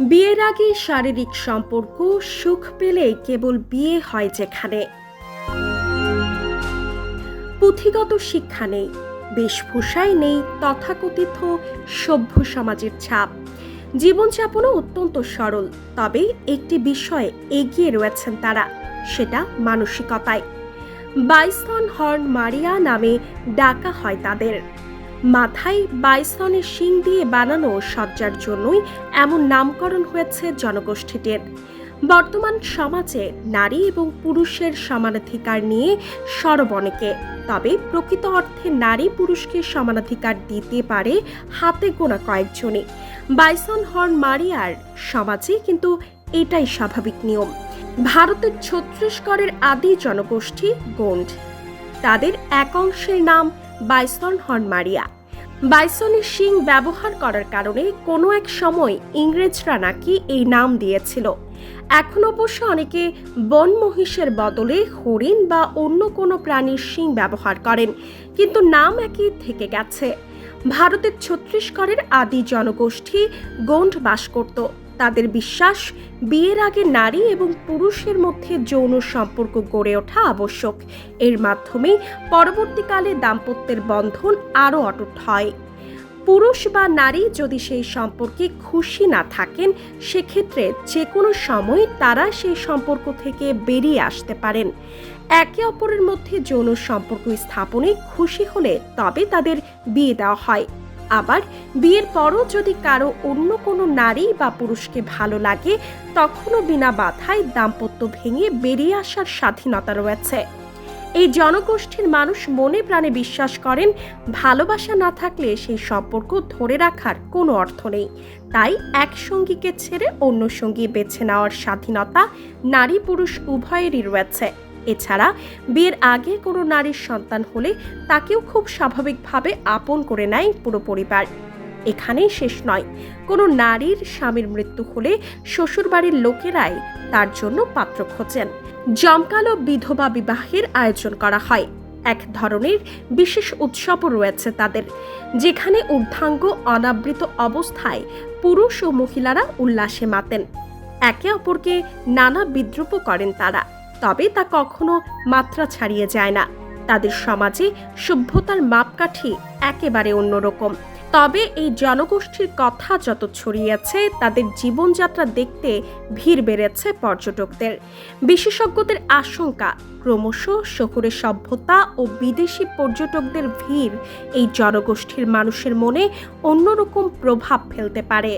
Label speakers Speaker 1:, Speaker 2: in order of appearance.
Speaker 1: বিয়ের আগে শারীরিক সম্পর্ক সুখ পেলে কেবল বিয়ে হয় যেখানে। পুঁথিগত শিক্ষা নেই বেশভূষায় নেই তথাকথিত সভ্য সমাজের ছাপ। জীবনযাপনও অত্যন্ত সরল, তবে একটি বিষয়ে এগিয়ে রয়েছেন তারা, সেটা মানসিকতায়। বাইসন হর্ন মারিয়া নামে ডাকা হয় তাদের। মাথায় বাইসনের শিং দিয়ে বানানো সজ্জার জন্যই এমন নামকরণ হয়েছে জনগোষ্ঠীটির। বর্তমান সমাজে নারী এবং পুরুষের সমানাধিকার নিয়ে সরব অনেকে। তবে প্রকৃত অর্থে নারী পুরুষকে সমানাধিকার দিতে পারে হাতে গোনা কয়েকজনই। বাইসন হর্ন মারিয়ার সমাজে কিন্তু এটাই স্বাভাবিক নিয়ম। ভারতের ছত্রিশগড়ের আদি জনগোষ্ঠী গোন্ড। তাদের এক অংশের নাম বাইসন হর্ন মারিয়া। বাইসনের শিং ব্যবহার করার কারণে কোনো এক সময় ইংরেজরা নাকি এই নাম দিয়েছিল। এখন অবশ্য অনেকে বন মহিষের বদলে হরিণ বা অন্য কোনো প্রাণীর শিং ব্যবহার করেন, কিন্তু নাম একই থেকে গেছে। ভারতের ছত্তিশগড়ের আদি জনগোষ্ঠী গোন্ড বাস করত। তাদের বিশ্বাস বিয়ের আগে নারী এবং পুরুষের মধ্যে যৌন সম্পর্ক গড়ে ওঠা আবশ্যক। এর মাধ্যমে পরবর্তীকালে দাম্পত্যের বন্ধন আরও অটুট হয়। পুরুষ বা নারী যদি সেই সম্পর্কে খুশি না থাকেন, সেক্ষেত্রে যে কোনো সময় তারা সেই সম্পর্ক থেকে বেরিয়ে আসতে পারেন। একে অপরের মধ্যে যৌন সম্পর্ক স্থাপনে খুশি হলে তবে তাদের বিয়ে দেওয়া হয়। আবার বিয়ের পরও যদি কারও অন্য কোনো নারী বা পুরুষকে ভালো লাগে, তখনও বিনা বাধায় দাম্পত্য ভেঙে বেরিয়ে আসার স্বাধীনতা রয়েছে। এই জনগোষ্ঠীর মানুষ মনে প্রাণে বিশ্বাস করেন, ভালোবাসা না থাকলে সেই সম্পর্ক ধরে রাখার কোনো অর্থ নেই। তাই এক সঙ্গীকে ছেড়ে অন্য সঙ্গী বেছে নেওয়ার স্বাধীনতা নারী পুরুষ উভয়েরই রয়েছে। এছাড়া বিয়ের আগে কোনো নারীর সন্তান হলে তাকেও খুব স্বাভাবিকভাবে আপন করে নেয় পুরো পরিবার। এখানেই শেষ নয়। কোনো নারীর স্বামীর মৃত্যু হলে শ্বশুরবাড়ির লোকেরাই তার জন্য পাত্র খোঁজেন। জমকালো বিধবা বিবাহের আয়োজন করা হয়। এক ধরনের বিশেষ উৎসবও রয়েছে তাদের, যেখানে ঊর্ধ্বাঙ্গ অনাবৃত অবস্থায় পুরুষ ও মহিলারা উল্লাসে মাতেন। একে অপরকে নানা বিদ্রুপও করেন তারা। তবে তা কখনো মাত্রা ছাড়িয়ে যায় না। তাদের সমাজে সভ্যতার মাপকাঠি একেবারে অন্যরকম। তবে এই জনগোষ্ঠীর কথা যত ছড়িয়েছে, তাদের জীবনযাত্রা দেখতে ভিড় বেড়েছে পর্যটকদের। বিশেষজ্ঞদের আশঙ্কা, ক্রমশ শহুরে সভ্যতা ও বিদেশি পর্যটকদের ভিড় এই জনগোষ্ঠীর মানুষের মনে অন্যরকম প্রভাব ফেলতে পারে।